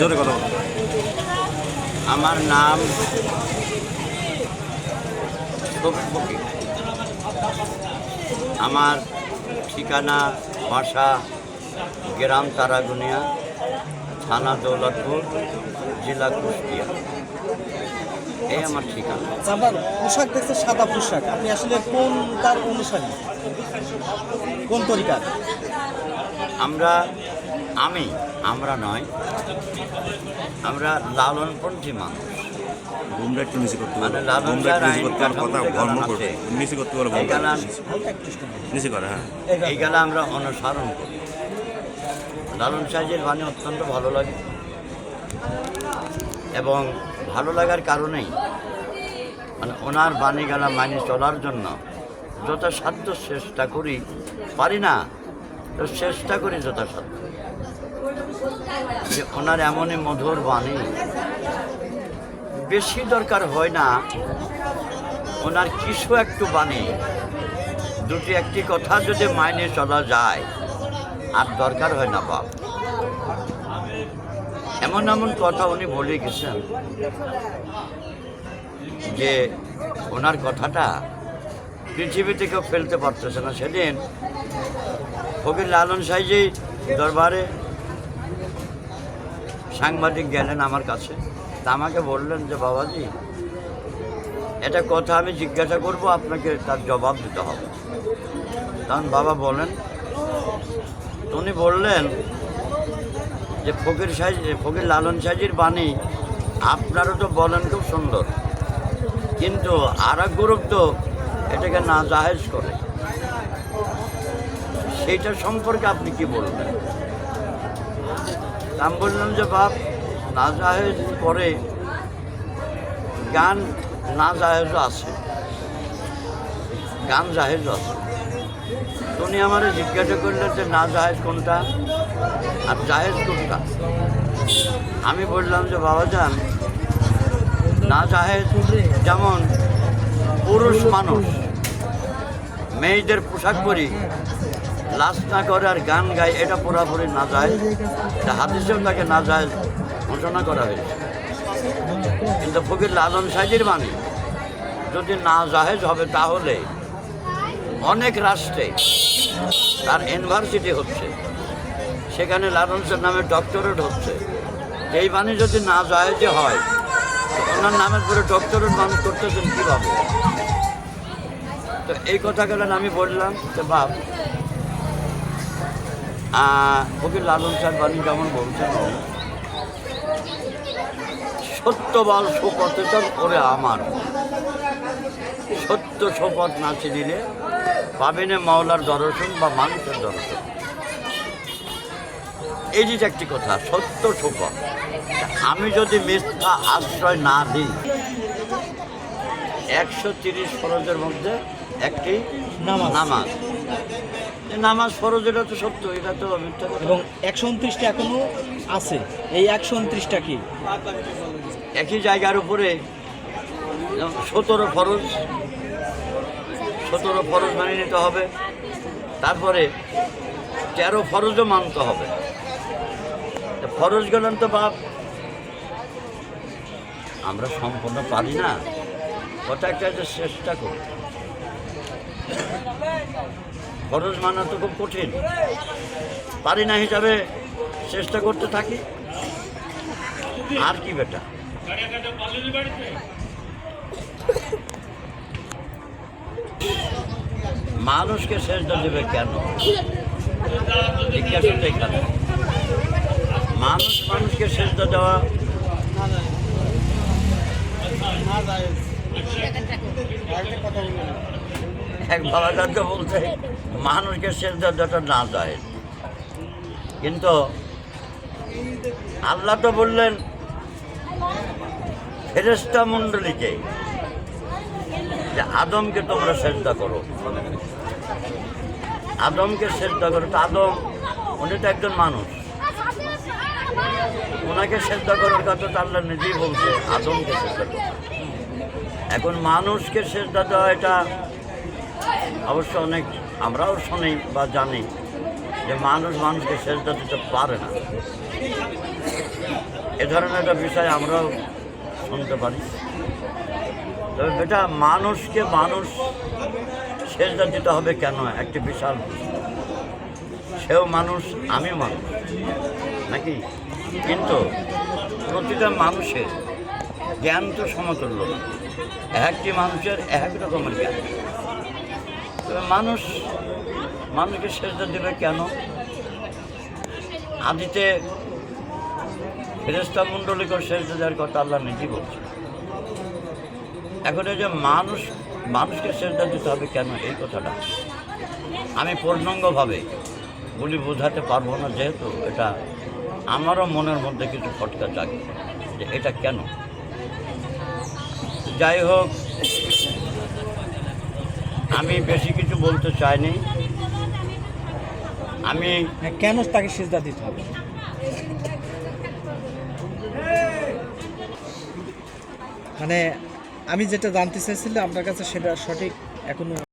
জোরে কথা বলো। আমার নাম আমার ঠিকানা বাসা গ্রাম তারাগুনিয়া থানা দৌলতপুর জেলা কুষ্টিয়া। এই আমার ঠিকানা। আপনার পোশাক দেখছে সাদা পোশাক। আপনি আসলে কোন তার অনুসারী? কোন তরিকার? আমরা আমি আমরা নয় আমরা লালনপন্থী মানুষ। বুমরা একটু নিচে করতে মানে পারো একটু নিচে করতে কথা করবে। নিচে করতে। নিচে করে হ্যাঁ। এই আমরা অনুসরণ করি। লালন সাহেবের বাণী অত্যন্ত ভালো লাগে। এবং ভালো লাগার কারণেই মানে ওনার বাণী গালা মানি চলার জন্য যথাসাধ্য চেষ্টা করি। পারি না তো চেষ্টা করি যথাসাধ্য। যে ওনার এমনই মধুর বাণী। বেশি দরকার হয় না, ওনার কিছু একটু বাণী। দুটি একটি কথা যদি মাইনে চলা যায়, আর দরকার হয় না বাপ। এমন এমন কথা উনি বলে গেছেন যে ওনার কথাটা পৃথিবী থেকেও ফেলতে পারতেছে না। সেদিন ফকির লালন সাহেজি দরবারে সাংবাদিক গেলেন আমার কাছে। তা আমাকে বললেন যে, বাবাজি এটা কথা আমি জিজ্ঞাসা করব, আপনাকে তার জবাব দিতে হবে। তখন বাবা বলেন, উনি বললেন যে, ফকির সাহেব ফকির লালন সাহেজির বাণী আপনারও তো বলেন খুব সুন্দর। কিন্তু আর এক গ্রুপ তো এটাকে না জাহেজ করে। সেইটা সম্পর্কে আপনি কি বলবেন? আমি বললাম যে, বাপ না জাহেজ করে গান না জাহেজও আছে। গান জাহেজও আছে। উনি আমার জিজ্ঞাসা করলেন যে না জাহেজ কোনটা আর জাহেজ কোনটা? আমি বললাম যে বাবাজান না জাহেজ যেমন পুরুষ মানুষ, মেয়েদের পোশাক পরি লাশ না করে আর গান গায়, এটা পুরাপুরি না যায় তা হাদিসেও তাকে না যায় ঘোষণা করা হয়েছে। কিন্তু ফকির লালন সাহেজের বাণী, যদি না জাহেজ হবে তাহলে অনেক রাষ্ট্রে তার ইউনিভার্সিটি হচ্ছে, সেখানে লালন সাহেব নামে ডক্টরেট হচ্ছে। এই বাণী যদি না জাহেজে হয়, ওনার নামের পরে ডক্টরেট মানুষ করতেছেন কীভাবে? তো এই কথা গেলেন আমি বললাম যে বাপ ফকির লালন সাহেব বাণী যেমন বলছেন সত্য বল করে আমার। সত্য শপথ না চিনিলে পাবেনে মাওলার দর্শন বা মানুষের দর্শন। এই যে একটি কথা, সত্য শপথ আমি যদি মিথ্যা আশ্রয় না দিই, একশো তিরিশ ফরজের মধ্যে একটি নামাজ। নামাজ ফরজ এটা তো সত্য এটা তো এবং একশো উনত্রিশটা এখনও আছে। এই একশো উনত্রিশটা কি? একই জায়গার উপরে সতেরো ফরজ সতেরো ফরজ মানিয়ে নিতে হবে। তারপরে তেরো ফরজও মানতে হবে। ফরজ গেলেন তো বাপ। আমরা সম্পূর্ণ পারি না। ওটা একটা চেষ্টা করি। ফরজ মানা তো খুব কঠিন পারি না হিসাবে চেষ্টা করতে থাকি আর কি বেটা মানুষকে সেজদা দেবে কেন এখানে মানুষ মানুষকে সেজদা দেওয়া এক বাবাজান তো বলছে, মানুষকে সেজদা দেওয়াটা না দেয় কিন্তু আল্লাহ তো বললেন ফেরেস্তা মণ্ডলীকে, যে আদমকে তোমরা শ্রদ্ধা করো। আদমকে শ্রদ্ধা করো। তো আদম, উনি তো একজন মানুষ। ওনাকে শ্রদ্ধা করার কথা তো আল্লাহ নিজেই বলছে, আদমকে শ্রদ্ধা করো। এখন মানুষকে শ্রদ্ধা দেওয়া এটা অবশ্য অনেক আমরাও শুনি বা জানি যে মানুষ মানুষকে শ্রদ্ধা দিতে পারে না। এ ধরনের একটা বিষয় আমরাও শুনতে পারি। তবে বেটা, মানুষকে মানুষ সেজদা দিতে হবে কেন? একটি বিশাল সেও মানুষ আমি মানুষ, নাকি? কিন্তু প্রতিটা মানুষের জ্ঞান তো সমতুল্য। একটি মানুষের এক রকমের জ্ঞান। মানুষ মানুষকে সেজদা দেবে কেন? আদিতে ফেরেস্তা মণ্ডলীকে সেজদা দেওয়ার কথা আল্লাহ নিজেই বলছে এখন এই যে মানুষ, মানুষকে সেজদা দিতে হবে কেন? এই কথাটা আমি পূর্ণাঙ্গভাবে বলি, বোঝাতে পারব না যেহেতু এটা আমারও মনের মধ্যে কিছু ফটকা জাগে যে এটা কেন? যাই হোক আমি বেশি কিছু বলতে চাইনি। আমি হ্যাঁ, কেন তাকে সিজদা দিতে হবে? মানে আমি যেটা জানতে চাইছিলাম আপনার কাছে সেটা সঠিক এখনও